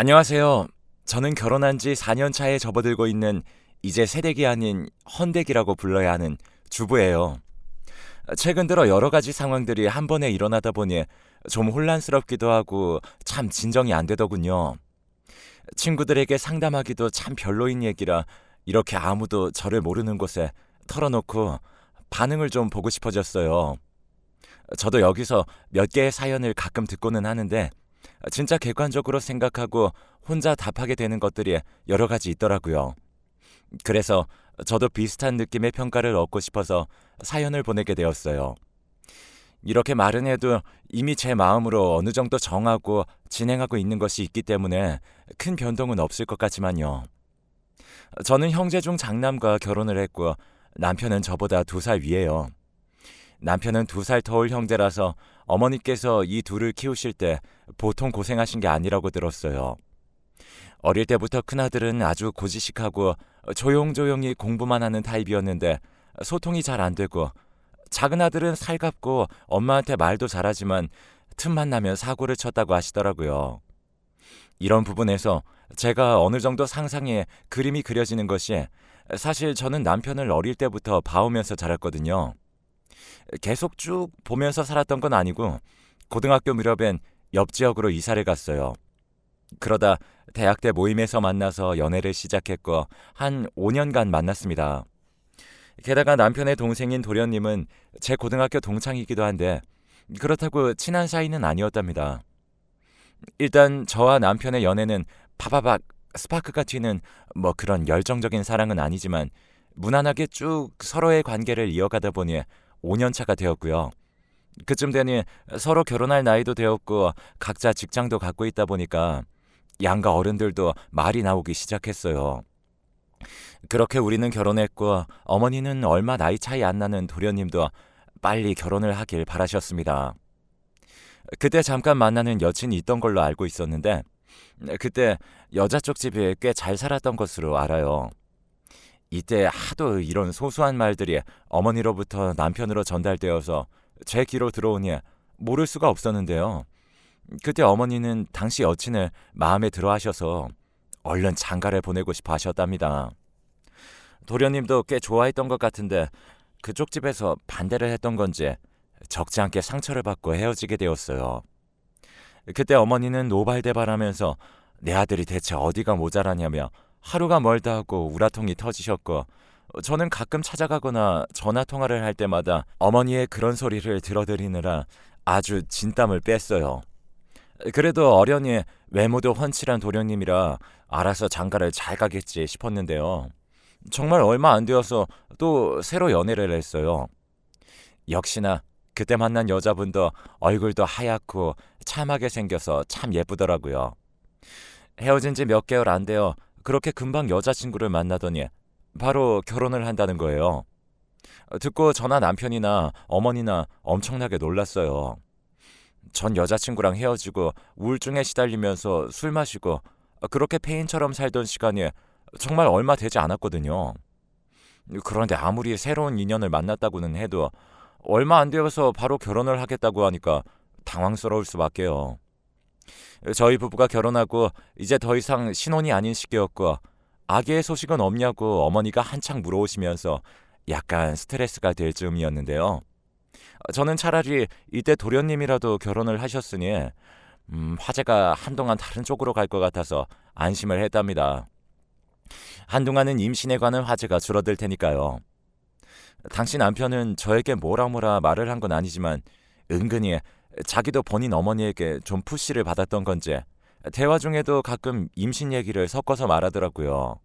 안녕하세요. 저는 결혼한 지 4년 차에 접어들고 있는 이제 새댁이 아닌 헌댁이라고 불러야 하는 주부예요. 최근 들어 여러 가지 상황들이 한 번에 일어나다 보니 좀 혼란스럽기도 하고 참 진정이 안 되더군요. 친구들에게 상담하기도 참 별로인 얘기라 이렇게 아무도 저를 모르는 곳에 털어놓고 반응을 좀 보고 싶어졌어요. 저도 여기서 몇 개의 사연을 가끔 듣고는 하는데 진짜 객관적으로 생각하고 혼자 답하게 되는 것들이 여러 가지 있더라고요. 그래서 저도 비슷한 느낌의 평가를 얻고 싶어서 사연을 보내게 되었어요. 이렇게 말은 해도 이미 제 마음으로 어느 정도 정하고 진행하고 있는 것이 있기 때문에 큰 변동은 없을 것 같지만요. 저는 형제 중 장남과 결혼을 했고 남편은 저보다 두 살 위에요. 남편은 두 살 터울 형제라서 어머니께서 이 둘을 키우실 때 보통 고생하신 게 아니라고 들었어요. 어릴 때부터 큰아들은 아주 고지식하고 조용조용히 공부만 하는 타입이었는데 소통이 잘 안 되고 작은 아들은 살갑고 엄마한테 말도 잘하지만 틈만 나면 사고를 쳤다고 하시더라고요. 이런 부분에서 제가 어느 정도 상상에 그림이 그려지는 것이 사실 저는 남편을 어릴 때부터 봐오면서 자랐거든요. 계속 쭉 보면서 살았던 건 아니고 고등학교 무렵엔 옆 지역으로 이사를 갔어요. 그러다 대학 때 모임에서 만나서 연애를 시작했고 한 5년간 만났습니다. 게다가 남편의 동생인 도련님은 제 고등학교 동창이기도 한데 그렇다고 친한 사이는 아니었답니다. 일단 저와 남편의 연애는 파바박 스파크가 튀는 뭐 그런 열정적인 사랑은 아니지만 무난하게 쭉 서로의 관계를 이어가다 보니 5년 차가 되었고요. 그쯤 되니 서로 결혼할 나이도 되었고 각자 직장도 갖고 있다 보니까 양가 어른들도 말이 나오기 시작했어요. 그렇게 우리는 결혼했고 어머니는 얼마 나이 차이 안 나는 도련님도 빨리 결혼을 하길 바라셨습니다. 그때 잠깐 만나는 여친이 있던 걸로 알고 있었는데 그때 여자 쪽 집에 꽤잘 살았던 것으로 알아요. 이때 하도 이런 소소한 말들이 어머니로부터 남편으로 전달되어서 제 귀로 들어오니 모를 수가 없었는데요. 그때 어머니는 당시 여친을 마음에 들어 하셔서 얼른 장가를 보내고 싶어 하셨답니다. 도련님도 꽤 좋아했던 것 같은데 그쪽 집에서 반대를 했던 건지 적지 않게 상처를 받고 헤어지게 되었어요. 그때 어머니는 노발대발하면서 내 아들이 대체 어디가 모자라냐며 하루가 멀다 하고 우라통이 터지셨고 저는 가끔 찾아가거나 전화 통화를 할 때마다 어머니의 그런 소리를 들어드리느라 아주 진땀을 뺐어요. 그래도 어련히 외모도 훤칠한 도련님이라 알아서 장가를 잘 가겠지 싶었는데요. 정말 얼마 안 되어서 또 새로 연애를 했어요. 역시나 그때 만난 여자분도 얼굴도 하얗고 참하게 생겨서 참 예쁘더라고요. 헤어진 지 몇 개월 안 되어 그렇게 금방 여자친구를 만나더니 바로 결혼을 한다는 거예요. 듣고 저나 남편이나 어머니나 엄청나게 놀랐어요. 전 여자친구랑 헤어지고 우울증에 시달리면서 술 마시고 그렇게 폐인처럼 살던 시간이 정말 얼마 되지 않았거든요. 그런데 아무리 새로운 인연을 만났다고는 해도 얼마 안 되어서 바로 결혼을 하겠다고 하니까 당황스러울 수밖에요. 저희 부부가 결혼하고 이제 더 이상 신혼이 아닌 시기였고 아기의 소식은 없냐고 어머니가 한창 물어오시면서 약간 스트레스가 될 즈음이었는데요. 저는 차라리 이때 도련님이라도 결혼을 하셨으니 음, 화제가 한동안 다른 쪽으로 갈 것 같아서 안심을 했답니다. 한동안은 임신에 관한 화제가 줄어들 테니까요. 당신 남편은 저에게 뭐라 뭐라 말을 한 건 아니지만 은근히 자기도 본인 어머니에게 좀 푸시를 받았던 건지 대화 중에도 가끔 임신 얘기를 섞어서 말하더라고요.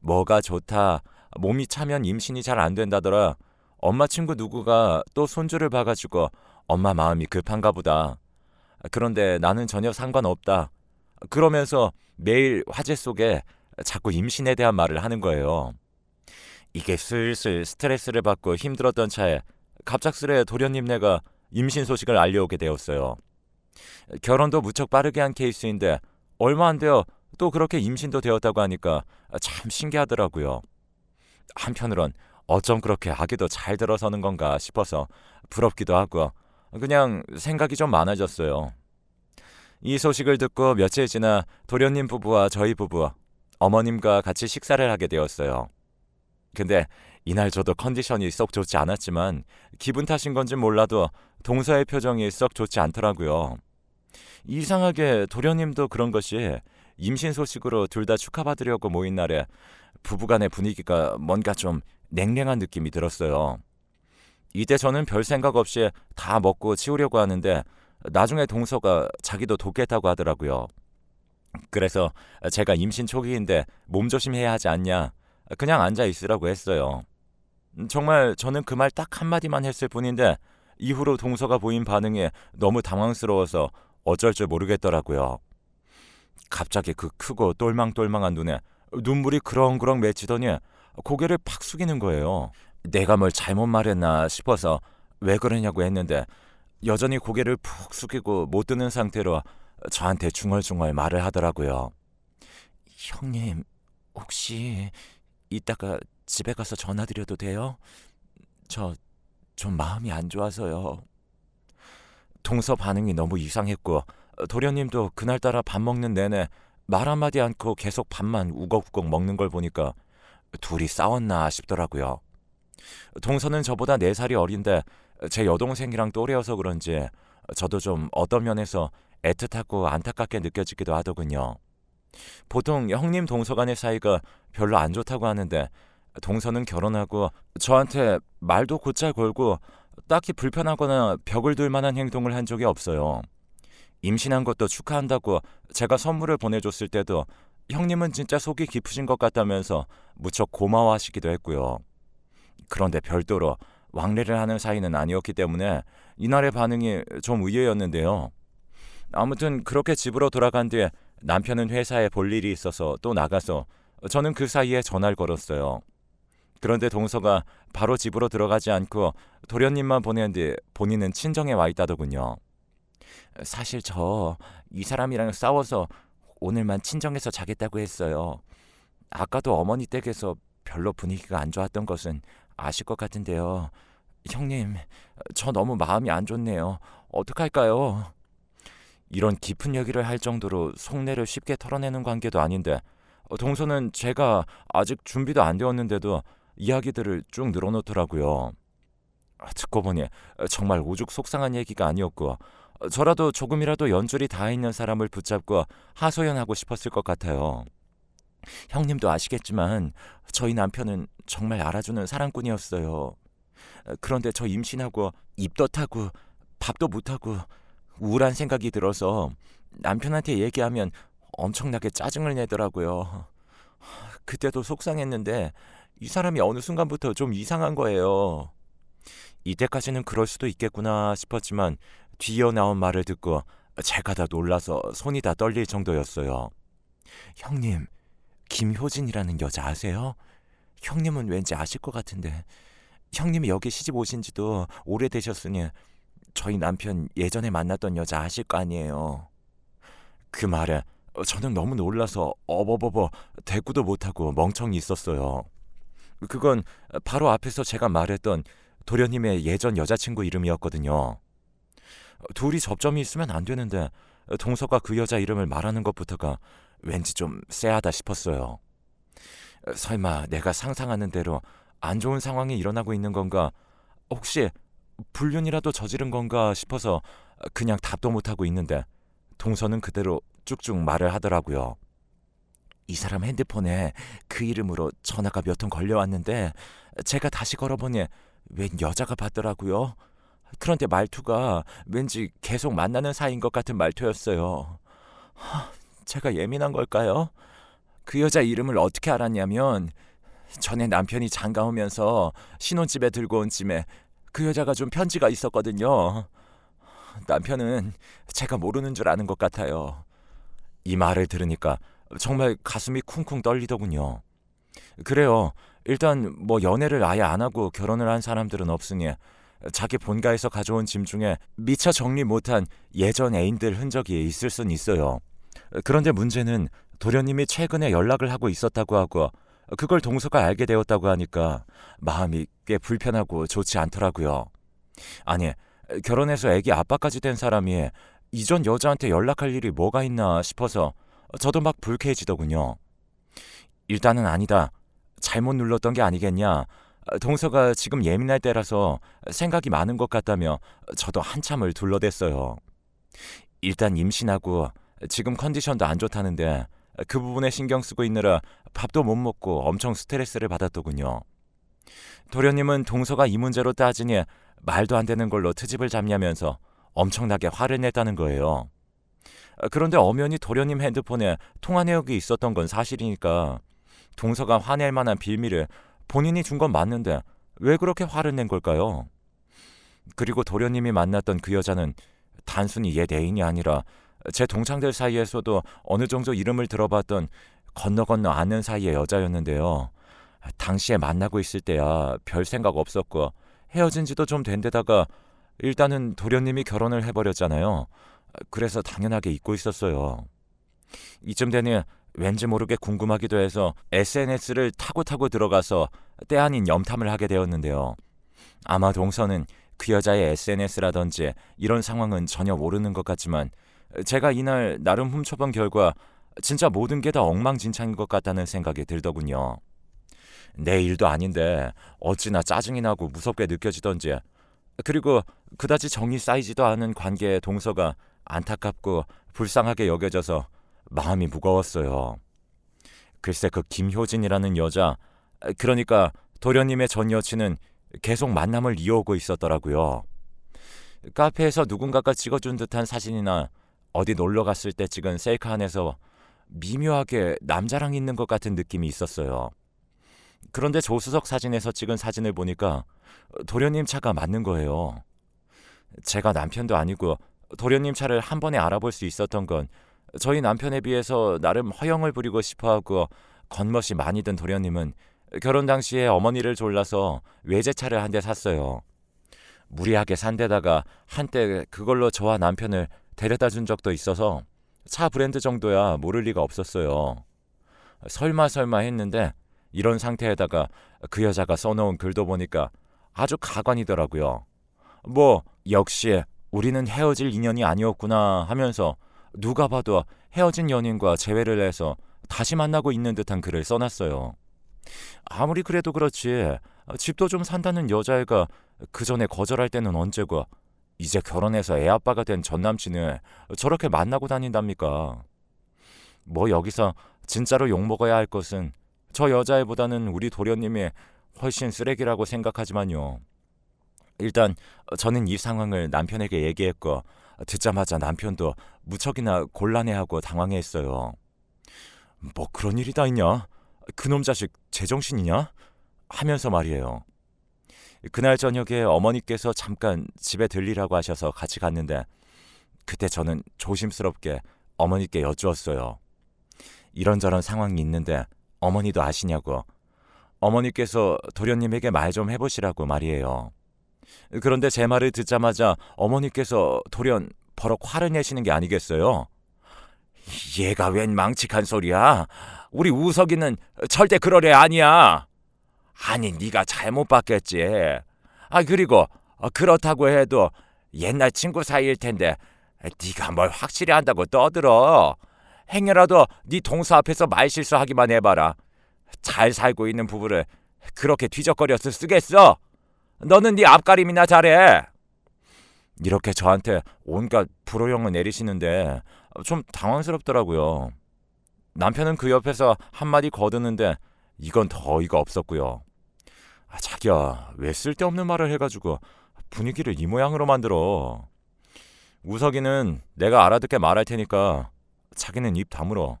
뭐가 좋다, 몸이 차면 임신이 잘 안 된다더라. 엄마 친구 누구가 또 손주를 봐가지고 엄마 마음이 급한가 보다. 그런데 나는 전혀 상관없다. 그러면서 매일 화제 속에 자꾸 임신에 대한 말을 하는 거예요. 이게 슬슬 스트레스를 받고 힘들었던 차에 갑작스레 도련님네가 임신 소식을 알려오게 되었어요. 결혼도 무척 빠르게 한 케이스인데 얼마 안 되어 또 그렇게 임신도 되었다고 하니까 참 신기하더라고요. 한편으론 어쩜 그렇게 아기도 잘 들어서는 건가 싶어서 부럽기도 하고 그냥 생각이 좀 많아졌어요. 이 소식을 듣고 며칠 지나 도련님 부부와 저희 부부, 어머님과 같이 식사를 하게 되었어요. 근데 이날 저도 컨디션이 썩 좋지 않았지만 기분 탓인 건지 몰라도 동서의 표정이 썩 좋지 않더라고요. 이상하게 도련님도 그런 것이 임신 소식으로 둘 다 축하받으려고 모인 날에 부부간의 분위기가 뭔가 좀 냉랭한 느낌이 들었어요. 이때 저는 별 생각 없이 다 먹고 치우려고 하는데 나중에 동서가 자기도 돕겠다고 하더라고요. 그래서 제가 임신 초기인데 몸조심해야 하지 않냐 그냥 앉아 있으라고 했어요. 정말 저는 그 말 딱 한마디만 했을 뿐인데 이후로 동서가 보인 반응이 너무 당황스러워서 어쩔 줄 모르겠더라고요. 갑자기 그 크고 똘망똘망한 눈에 눈물이 그렁그렁 맺히더니 고개를 팍 숙이는 거예요. 내가 뭘 잘못 말했나 싶어서 왜 그러냐고 했는데 여전히 고개를 푹 숙이고 못 드는 상태로 저한테 중얼중얼 말을 하더라고요. 형님, 혹시 이따가 집에 가서 전화드려도 돼요? 저 좀 마음이 안 좋아서요. 동서 반응이 너무 이상했고 도련님도 그날따라 밥 먹는 내내 말 한마디 않고 계속 밥만 우걱우걱 먹는 걸 보니까 둘이 싸웠나 싶더라고요. 동서는 저보다 4살이 어린데 제 여동생이랑 또래여서 그런지 저도 좀 어떤 면에서 애틋하고 안타깝게 느껴지기도 하더군요. 보통 형님 동서 간의 사이가 별로 안 좋다고 하는데 동서는 결혼하고 저한테 말도 곧잘 걸고 딱히 불편하거나 벽을 둘 만한 행동을 한 적이 없어요. 임신한 것도 축하한다고 제가 선물을 보내줬을 때도 형님은 진짜 속이 깊으신 것 같다면서 무척 고마워하시기도 했고요. 그런데 별도로 왕래를 하는 사이는 아니었기 때문에 이날의 반응이 좀 의외였는데요. 아무튼 그렇게 집으로 돌아간 뒤에 남편은 회사에 볼 일이 있어서 또 나가서 저는 그 사이에 전화를 걸었어요. 그런데 동서가 바로 집으로 들어가지 않고 도련님만 보낸 뒤 본인은 친정에 와 있다더군요. 사실 저 이 사람이랑 싸워서 오늘만 친정에서 자겠다고 했어요. 아까도 어머니 댁에서 별로 분위기가 안 좋았던 것은 아실 것 같은데요. 형님, 저 너무 마음이 안 좋네요. 어떡할까요? 이런 깊은 얘기를 할 정도로 속내를 쉽게 털어내는 관계도 아닌데 동서는 제가 아직 준비도 안 되었는데도 이야기들을 쭉 늘어놓더라고요. 듣고 보니 정말 오죽 속상한 얘기가 아니었고 저라도 조금이라도 연줄이 닿아 있는 사람을 붙잡고 하소연하고 싶었을 것 같아요. 형님도 아시겠지만 저희 남편은 정말 알아주는 사랑꾼이었어요. 그런데 저 임신하고 입덧하고 밥도 못하고 우울한 생각이 들어서 남편한테 얘기하면 엄청나게 짜증을 내더라고요. 그때도 속상했는데 이 사람이 어느 순간부터 좀 이상한 거예요. 이때까지는 그럴 수도 있겠구나 싶었지만 뒤이어 나온 말을 듣고 제가 다 놀라서 손이 다 떨릴 정도였어요. 형님, 김효진이라는 여자 아세요? 형님은 왠지 아실 것 같은데 형님이 여기 시집 오신 지도 오래되셨으니 저희 남편 예전에 만났던 여자 아실 거 아니에요. 그 말에 저는 너무 놀라서 어버버버 대꾸도 못하고 멍청히 있었어요. 그건 바로 앞에서 제가 말했던 도련님의 예전 여자친구 이름이었거든요. 둘이 접점이 있으면 안 되는데 동서가 그 여자 이름을 말하는 것부터가 왠지 좀 쎄하다 싶었어요. 설마 내가 상상하는 대로 안 좋은 상황이 일어나고 있는 건가? 혹시 불륜이라도 저지른 건가 싶어서 그냥 답도 못하고 있는데 동서는 그대로 쭉쭉 말을 하더라고요. 이 사람 핸드폰에 그 이름으로 전화가 몇 통 걸려왔는데 제가 다시 걸어보니 웬 여자가 받더라고요. 그런데 말투가 왠지 계속 만나는 사이인 것 같은 말투였어요. 하, 제가 예민한 걸까요? 그 여자 이름을 어떻게 알았냐면 전에 남편이 장가 오면서 신혼집에 들고 온 찜에 그 여자가 좀 편지가 있었거든요. 남편은 제가 모르는 줄 아는 것 같아요. 이 말을 들으니까 정말 가슴이 쿵쿵 떨리더군요. 그래요. 일단 뭐 연애를 아예 안 하고 결혼을 한 사람들은 없으니 자기 본가에서 가져온 짐 중에 미처 정리 못한 예전 애인들 흔적이 있을 순 있어요. 그런데 문제는 도련님이 최근에 연락을 하고 있었다고 하고 그걸 동서가 알게 되었다고 하니까 마음이 꽤 불편하고 좋지 않더라고요. 아니, 결혼해서 애기 아빠까지 된 사람이 이전 여자한테 연락할 일이 뭐가 있나 싶어서 저도 막 불쾌해지더군요. 일단은 아니다. 잘못 눌렀던 게 아니겠냐. 동서가 지금 예민할 때라서 생각이 많은 것 같다며 저도 한참을 둘러댔어요. 일단 임신하고 지금 컨디션도 안 좋다는데 그 부분에 신경 쓰고 있느라 밥도 못 먹고 엄청 스트레스를 받았더군요. 도련님은 동서가 이 문제로 따지니 말도 안 되는 걸로 트집을 잡냐면서 엄청나게 화를 냈다는 거예요. 그런데 엄연히 도련님 핸드폰에 통화 내역이 있었던 건 사실이니까 동서가 화낼 만한 빌미를 본인이 준 건 맞는데 왜 그렇게 화를 낸 걸까요? 그리고 도련님이 만났던 그 여자는 단순히 옛 애인이 아니라 제 동창들 사이에서도 어느 정도 이름을 들어봤던 건너 건너 아는 사이의 여자였는데요. 당시에 만나고 있을 때야 별 생각 없었고 헤어진 지도 좀 된 데다가 일단은 도련님이 결혼을 해버렸잖아요. 그래서 당연하게 잊고 있었어요. 이쯤 되니 왠지 모르게 궁금하기도 해서 SNS를 타고 타고 들어가서 때 아닌 염탐을 하게 되었는데요. 아마 동서는 그 여자의 SNS라든지 이런 상황은 전혀 모르는 것 같지만 제가 이날 나름 훔쳐본 결과 진짜 모든 게 다 엉망진창인 것 같다는 생각이 들더군요. 내 일도 아닌데 어찌나 짜증이 나고 무섭게 느껴지던지 그리고 그다지 정이 쌓이지도 않은 관계의 동서가 안타깝고 불쌍하게 여겨져서 마음이 무거웠어요. 글쎄 그 김효진이라는 여자 그러니까 도련님의 전 여친은 계속 만남을 이어오고 있었더라고요. 카페에서 누군가가 찍어준 듯한 사진이나 어디 놀러 갔을 때 찍은 셀카 안에서 미묘하게 남자랑 있는 것 같은 느낌이 있었어요. 그런데 조수석 사진에서 찍은 사진을 보니까 도련님 차가 맞는 거예요. 제가 남편도 아니고 도련님 차를 한 번에 알아볼 수 있었던 건 저희 남편에 비해서 나름 허영을 부리고 싶어하고 겉멋이 많이 든 도련님은 결혼 당시에 어머니를 졸라서 외제차를 한 대 샀어요. 무리하게 산 데다가 한때 그걸로 저와 남편을 데려다 준 적도 있어서 차 브랜드 정도야 모를 리가 없었어요. 설마 설마 했는데 이런 상태에다가 그 여자가 써놓은 글도 보니까 아주 가관이더라고요. 뭐 역시 우리는 헤어질 인연이 아니었구나 하면서 누가 봐도 헤어진 연인과 재회를 해서 다시 만나고 있는 듯한 글을 써놨어요. 아무리 그래도 그렇지 집도 좀 산다는 여자애가 그 전에 거절할 때는 언제고 이제 결혼해서 애 아빠가 된 전 남친을 저렇게 만나고 다닌답니까? 뭐 여기서 진짜로 욕 먹어야 할 것은 저 여자애보다는 우리 도련님이 훨씬 쓰레기라고 생각하지만요. 일단 저는 이 상황을 남편에게 얘기했고 듣자마자 남편도 무척이나 곤란해하고 당황해했어요. 뭐 그런 일이 다 있냐? 그놈 자식 제정신이냐? 하면서 말이에요. 그날 저녁에 어머니께서 잠깐 집에 들리라고 하셔서 같이 갔는데 그때 저는 조심스럽게 어머니께 여쭈었어요. 이런저런 상황이 있는데 어머니도 아시냐고. 어머니께서 도련님에게 말 좀 해보시라고 말이에요. 그런데 제 말을 듣자마자 어머니께서 돌연 버럭 화를 내시는 게 아니겠어요? 얘가 웬 망측한 소리야? 우리 우석이는 절대 그럴 애 아니야. 아니 네가 잘못 봤겠지. 아 그리고 그렇다고 해도 옛날 친구 사이일 텐데 네가 뭘 확실히 한다고 떠들어. 행여라도 네 동서 앞에서 말 실수하기만 해봐라. 잘 살고 있는 부부를 그렇게 뒤적거려서 쓰겠어? 너는 네 앞가림이나 잘해. 이렇게 저한테 온갖 불호령을 내리시는데 좀 당황스럽더라고요. 남편은 그 옆에서 한마디 거드는데 이건 더 어이가 없었고요. 아, 자기야, 왜 쓸데없는 말을 해가지고 분위기를 이 모양으로 만들어. 우석이는 내가 알아듣게 말할 테니까 자기는 입 다물어.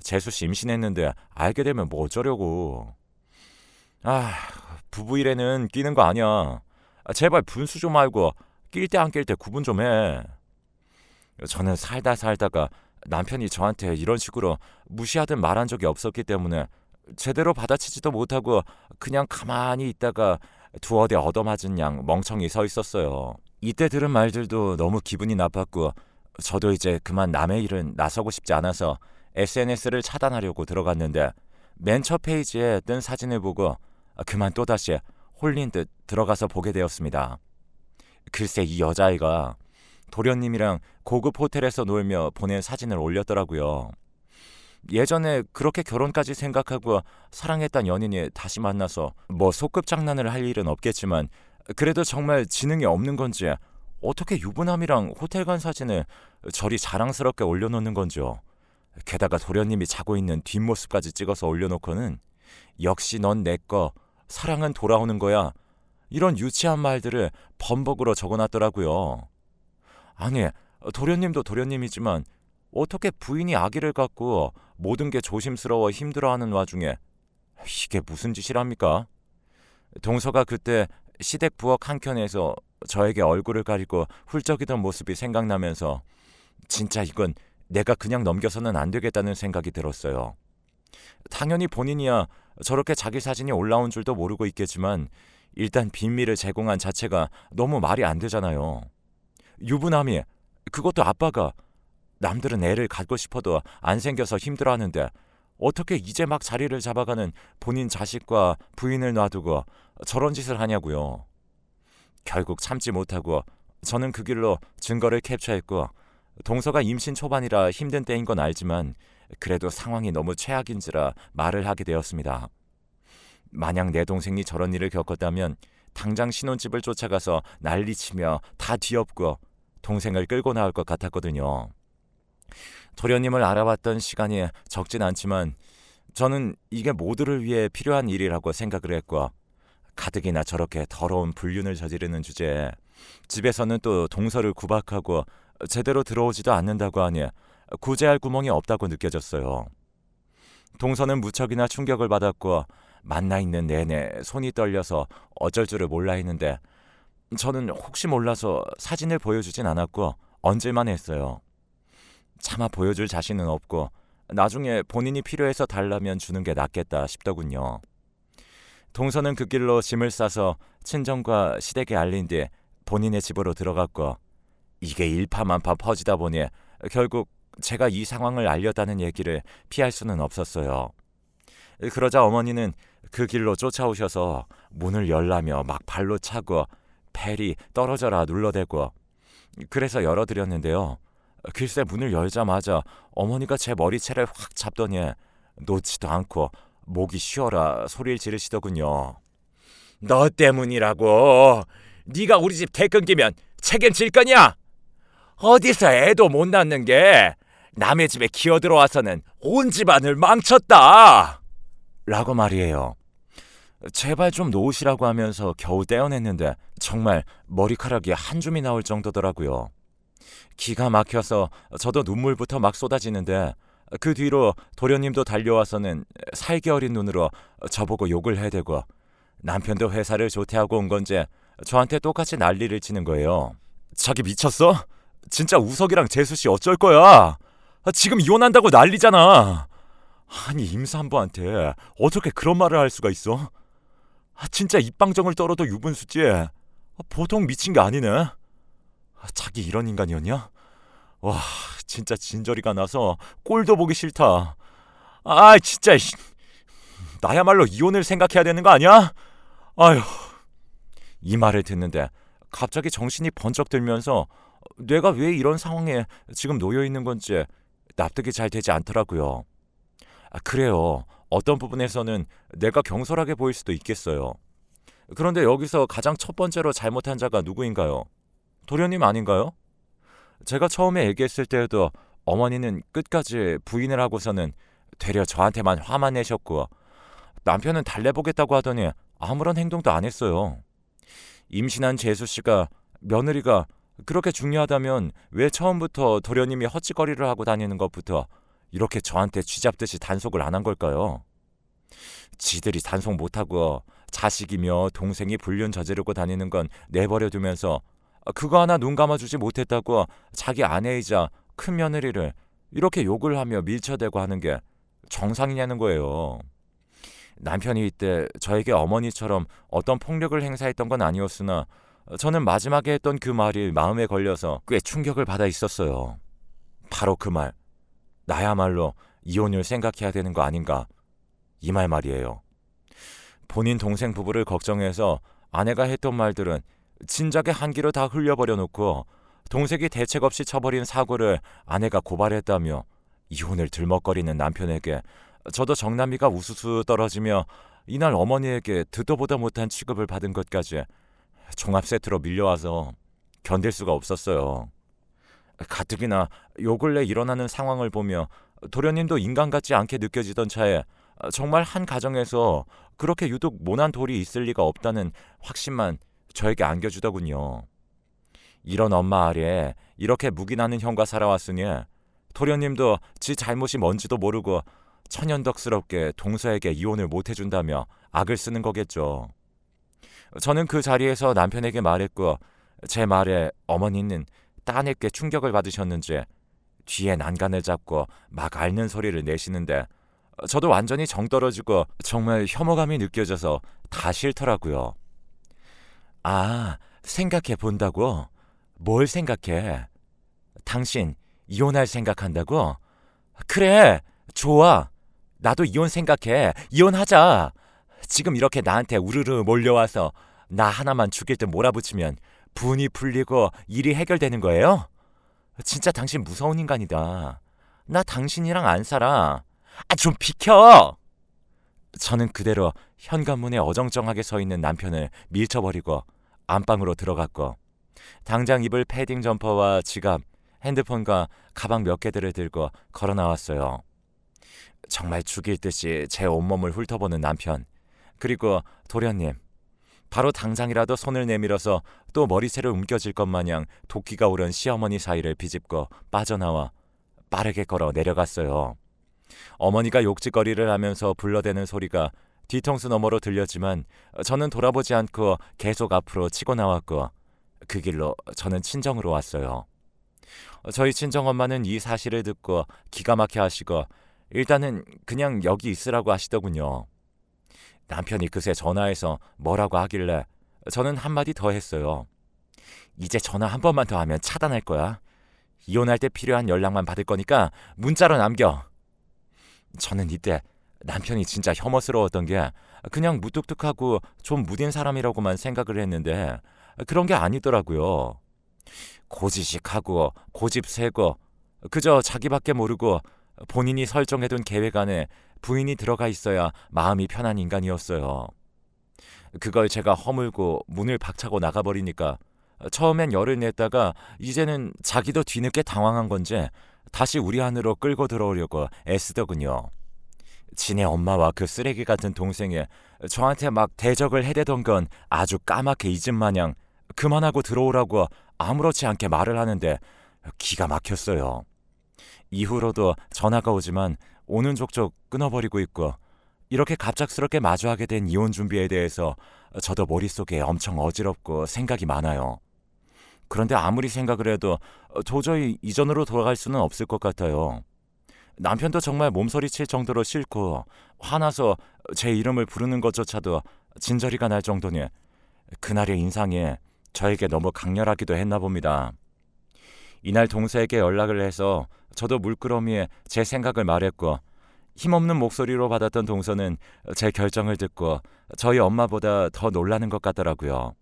재수 씨 임신했는데 알게 되면 뭐 어쩌려고. 아, 부부 일에는 끼는 거 아니야. 아, 제발 분수 좀 알고 낄 때 안 낄 때 구분 좀 해. 저는 살다 살다가 남편이 저한테 이런 식으로 무시하든 말한 적이 없었기 때문에 제대로 받아치지도 못하고 그냥 가만히 있다가 두어 대 얻어맞은 양 멍청이 서 있었어요. 이때 들은 말들도 너무 기분이 나빴고 저도 이제 그만 남의 일은 나서고 싶지 않아서 SNS를 차단하려고 들어갔는데 맨 첫 페이지에 뜬 사진을 보고 그만 또다시 홀린 듯 들어가서 보게 되었습니다. 글쎄 이 여자아이가 도련님이랑 고급 호텔에서 놀며 보낸 사진을 올렸더라고요. 예전에 그렇게 결혼까지 생각하고 사랑했던 연인이 다시 만나서 뭐 소꿉 장난을 할 일은 없겠지만 그래도 정말 지능이 없는 건지 어떻게 유부남이랑 호텔 간 사진을 저리 자랑스럽게 올려놓는 건지요. 게다가 도련님이 자고 있는 뒷모습까지 찍어서 올려놓고는 역시 넌 내 거, 사랑은 돌아오는 거야. 이런 유치한 말들을 범벅으로 적어놨더라고요. 아니, 도련님도 도련님이지만 어떻게 부인이 아기를 갖고 모든 게 조심스러워 힘들어하는 와중에 이게 무슨 짓이랍니까? 동서가 그때 시댁 부엌 한켠에서 저에게 얼굴을 가리고 훌쩍이던 모습이 생각나면서 진짜 이건 내가 그냥 넘겨서는 안 되겠다는 생각이 들었어요. 당연히 본인이야 저렇게 자기 사진이 올라온 줄도 모르고 있겠지만 일단 비밀을 제공한 자체가 너무 말이 안 되잖아요. 유부남이 그것도 아빠가 남들은 애를 갖고 싶어도 안 생겨서 힘들어하는데 어떻게 이제 막 자리를 잡아가는 본인 자식과 부인을 놔두고 저런 짓을 하냐고요. 결국 참지 못하고 저는 그 길로 증거를 캡처했고 동서가 임신 초반이라 힘든 때인 건 알지만 그래도 상황이 너무 최악인지라 말을 하게 되었습니다. 만약 내 동생이 저런 일을 겪었다면 당장 신혼집을 쫓아가서 난리치며 다 뒤엎고 동생을 끌고 나올 것 같았거든요. 도련님을 알아봤던 시간이 적진 않지만 저는 이게 모두를 위해 필요한 일이라고 생각을 했고 가뜩이나 저렇게 더러운 불륜을 저지르는 주제에 집에서는 또 동서를 구박하고 제대로 들어오지도 않는다고 하니 구제할 구멍이 없다고 느껴졌어요. 동서는 무척이나 충격을 받았고 만나 있는 내내 손이 떨려서 어쩔 줄을 몰라 했는데 저는 혹시 몰라서 사진을 보여주진 않았고 얹을만 했어요. 차마 보여줄 자신은 없고 나중에 본인이 필요해서 달라면 주는 게 낫겠다 싶더군요. 동서는 그 길로 짐을 싸서 친정과 시댁에 알린 뒤 본인의 집으로 들어갔고 이게 일파만파 퍼지다 보니 결국 제가 이 상황을 알렸다는 얘기를 피할 수는 없었어요. 그러자 어머니는 그 길로 쫓아오셔서 문을 열라며 막 발로 차고 벨이 떨어져라 눌러대고 그래서 열어드렸는데요. 글쎄 문을 열자마자 어머니가 제 머리채를 확 잡더니 놓지도 않고 목이 쉬어라 소리를 지르시더군요. 너 때문이라고. 네가 우리 집대 끊기면 책임질 거냐? 어디서 애도 못 낳는 게 남의 집에 기어 들어와서는 온 집안을 망쳤다. 라고 말이에요. 제발 좀 놓으시라고 하면서 겨우 떼어냈는데 정말 머리카락이 한 줌이 나올 정도더라고요. 기가 막혀서 저도 눈물부터 막 쏟아지는데 그 뒤로 도련님도 달려와서는 살기 어린 눈으로 저보고 욕을 해대고 남편도 회사를 조퇴하고 온 건지 저한테 똑같이 난리를 치는 거예요. 자기 미쳤어? 진짜 우석이랑 재수 씨 어쩔 거야? 지금 이혼한다고 난리잖아. 아니 임산부한테 어떻게 그런 말을 할 수가 있어? 진짜 입방정을 떨어도 유분수지. 보통 미친 게 아니네. 자기 이런 인간이었냐? 와, 진짜 진저리가 나서 꼴도 보기 싫다. 아, 진짜 나야말로 이혼을 생각해야 되는 거 아니야? 아휴. 이 말을 듣는데 갑자기 정신이 번쩍 들면서 내가 왜 이런 상황에 지금 놓여 있는 건지 납득이 잘 되지 않더라고요. 아, 그래요. 어떤 부분에서는 내가 경솔하게 보일 수도 있겠어요. 그런데 여기서 가장 첫 번째로 잘못한 자가 누구인가요? 도련님 아닌가요? 제가 처음에 얘기했을 때에도 어머니는 끝까지 부인을 하고서는 되려 저한테만 화만 내셨고 남편은 달래보겠다고 하더니 아무런 행동도 안 했어요. 임신한 재수 씨가 며느리가 그렇게 중요하다면 왜 처음부터 도련님이 헛짓거리를 하고 다니는 것부터 이렇게 저한테 쥐잡듯이 단속을 안 한 걸까요? 지들이 단속 못하고 자식이며 동생이 불륜 저지르고 다니는 건 내버려 두면서 그거 하나 눈 감아주지 못했다고 자기 아내이자 큰 며느리를 이렇게 욕을 하며 밀쳐대고 하는 게 정상이냐는 거예요. 남편이 이때 저에게 어머니처럼 어떤 폭력을 행사했던 건 아니었으나 저는 마지막에 했던 그 말이 마음에 걸려서 꽤 충격을 받아 있었어요. 바로 그 말. 나야말로 이혼을 생각해야 되는 거 아닌가. 이 말 말이에요. 본인 동생 부부를 걱정해서 아내가 했던 말들은 진작에 한기로 다 흘려버려 놓고 동생이 대책 없이 쳐버린 사고를 아내가 고발했다며 이혼을 들먹거리는 남편에게 저도 정남이가 우수수 떨어지며 이날 어머니에게 듣도 보다 못한 취급을 받은 것까지 종합 세트로 밀려와서 견딜 수가 없었어요. 가뜩이나 요 근래 일어나는 상황을 보며 도련님도 인간 같지 않게 느껴지던 차에 정말 한 가정에서 그렇게 유독 모난 돌이 있을 리가 없다는 확신만 저에게 안겨주더군요. 이런 엄마 아래 이렇게 묵인하는 형과 살아왔으니 도련님도 지 잘못이 뭔지도 모르고 천연덕스럽게 동서에게 이혼을 못 해준다며 악을 쓰는 거겠죠. 저는 그 자리에서 남편에게 말했고 제 말에 어머니는 따냈게 충격을 받으셨는지 뒤에 난간을 잡고 막 앓는 소리를 내시는데 저도 완전히 정 떨어지고 정말 혐오감이 느껴져서 다 싫더라고요. 아, 생각해 본다고? 뭘 생각해? 당신 이혼할 생각한다고? 그래, 좋아. 나도 이혼 생각해. 이혼하자. 지금 이렇게 나한테 우르르 몰려와서 나 하나만 죽일 듯 몰아붙이면 분이 풀리고 일이 해결되는 거예요? 진짜 당신 무서운 인간이다. 나 당신이랑 안 살아. 아, 좀 비켜! 저는 그대로 현관문에 어정쩡하게 서 있는 남편을 밀쳐버리고 안방으로 들어갔고 당장 입을 패딩 점퍼와 지갑, 핸드폰과 가방 몇 개들을 들고 걸어 나왔어요. 정말 죽일 듯이 제 온몸을 훑어보는 남편. 그리고 도련님. 바로 당장이라도 손을 내밀어서 또 머리채를 움켜쥘 것 마냥 도끼가 오른 시어머니 사이를 비집고 빠져나와 빠르게 걸어 내려갔어요. 어머니가 욕짓거리를 하면서 불러대는 소리가 뒤통수 너머로 들렸지만 저는 돌아보지 않고 계속 앞으로 치고 나왔고 그 길로 저는 친정으로 왔어요. 저희 친정엄마는 이 사실을 듣고 기가 막혀 하시고 일단은 그냥 여기 있으라고 하시더군요. 남편이 그새 전화해서 뭐라고 하길래 저는 한마디 더 했어요. 이제 전화 한 번만 더 하면 차단할 거야. 이혼할 때 필요한 연락만 받을 거니까 문자로 남겨. 저는 이때 남편이 진짜 혐오스러웠던 게 그냥 무뚝뚝하고 좀 무딘 사람이라고만 생각을 했는데 그런 게 아니더라고요. 고지식하고 고집 세고 그저 자기밖에 모르고 본인이 설정해둔 계획 안에 부인이 들어가 있어야 마음이 편한 인간이었어요. 그걸 제가 허물고 문을 박차고 나가버리니까 처음엔 열을 냈다가 이제는 자기도 뒤늦게 당황한 건지 다시 우리 안으로 끌고 들어오려고 애쓰더군요. 지네 엄마와 그 쓰레기 같은 동생이 저한테 막 대적을 해대던 건 아주 까맣게 잊은 마냥 그만하고 들어오라고 아무렇지 않게 말을 하는데 기가 막혔어요. 이후로도 전화가 오지만 오는 족족 끊어버리고 있고 이렇게 갑작스럽게 마주하게 된 이혼 준비에 대해서 저도 머릿속에 엄청 어지럽고 생각이 많아요. 그런데 아무리 생각을 해도 도저히 이전으로 돌아갈 수는 없을 것 같아요. 남편도 정말 몸서리 칠 정도로 싫고 화나서 제 이름을 부르는 것조차도 진저리가 날 정도니 그날의 인상이 저에게 너무 강렬하기도 했나 봅니다. 이날 동서에게 연락을 해서 저도 물끄러미에 제 생각을 말했고 힘없는 목소리로 받았던 동서는 제 결정을 듣고 저희 엄마보다 더 놀라는 것 같더라고요.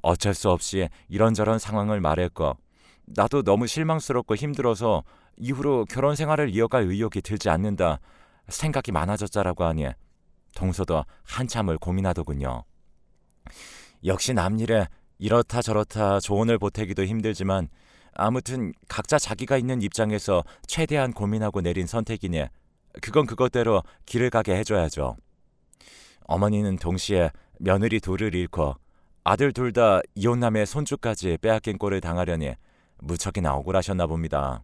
어쩔 수 없이 이런저런 상황을 말했고 나도 너무 실망스럽고 힘들어서 이후로 결혼 생활을 이어갈 의욕이 들지 않는다 생각이 많아졌자라고 하니 동서도 한참을 고민하더군요. 역시 남일에 이렇다 저렇다 조언을 보태기도 힘들지만 아무튼 각자 자기가 있는 입장에서 최대한 고민하고 내린 선택이니 그건 그것대로 길을 가게 해줘야죠. 어머니는 동시에 며느리 둘을 잃고 아들 둘 다 이혼남의 손주까지 빼앗긴 꼴을 당하려니 무척이나 억울하셨나 봅니다.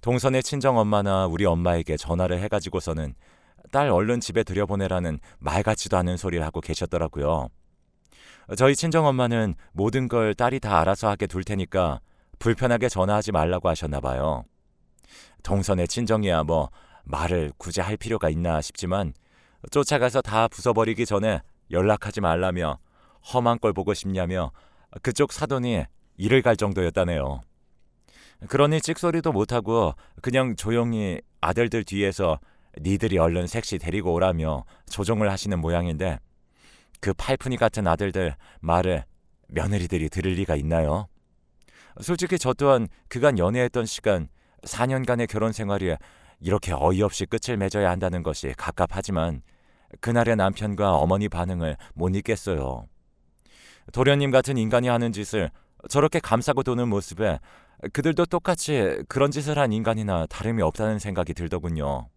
동선의 친정 엄마나 우리 엄마에게 전화를 해가지고서는 딸 얼른 집에 들여보내라는 말 같지도 않은 소리를 하고 계셨더라고요. 저희 친정 엄마는 모든 걸 딸이 다 알아서 하게 둘 테니까 불편하게 전화하지 말라고 하셨나 봐요. 동선의 친정이야 뭐 말을 굳이 할 필요가 있나 싶지만 쫓아가서 다 부숴버리기 전에 연락하지 말라며 험한 걸 보고 싶냐며 그쪽 사돈이 일을 갈 정도였다네요. 그러니 찍소리도 못하고 그냥 조용히 아들들 뒤에서 니들이 얼른 색시 데리고 오라며 조종을 하시는 모양인데 그 팔푼이 같은 아들들 말을 며느리들이 들을 리가 있나요? 솔직히 저 또한 그간 연애했던 시간 4년간의 결혼 생활이 이렇게 어이없이 끝을 맺어야 한다는 것이 갑갑하지만 그날의 남편과 어머니 반응을 못 잊겠어요. 도련님 같은 인간이 하는 짓을 저렇게 감싸고 도는 모습에 그들도 똑같이 그런 짓을 한 인간이나 다름이 없다는 생각이 들더군요.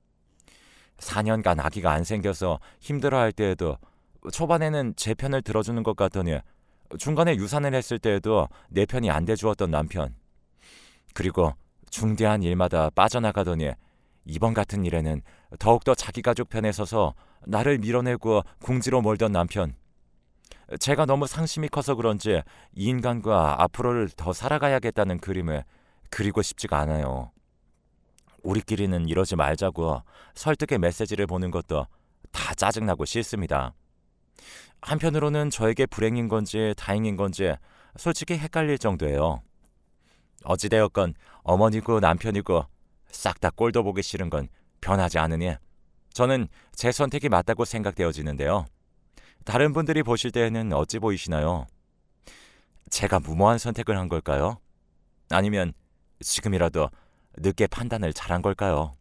4년간 아기가 안 생겨서 힘들어할 때에도 초반에는 제 편을 들어주는 것 같더니 중간에 유산을 했을 때에도 내 편이 안 돼주었던 남편. 그리고 중대한 일마다 빠져나가더니 이번 같은 일에는 더욱더 자기 가족 편에 서서 나를 밀어내고 궁지로 몰던 남편. 제가 너무 상심이 커서 그런지 이 인간과 앞으로를 더 살아가야겠다는 그림을 그리고 싶지가 않아요. 우리끼리는 이러지 말자고 설득의 메시지를 보는 것도 다 짜증나고 싫습니다. 한편으로는 저에게 불행인 건지 다행인 건지 솔직히 헷갈릴 정도예요. 어찌되었건 어머니고 남편이고 싹 다 꼴도 보기 싫은 건 변하지 않으니 저는 제 선택이 맞다고 생각되어지는데요. 다른 분들이 보실 때에는 어찌 보이시나요? 제가 무모한 선택을 한 걸까요? 아니면 지금이라도 늦게 판단을 잘한 걸까요?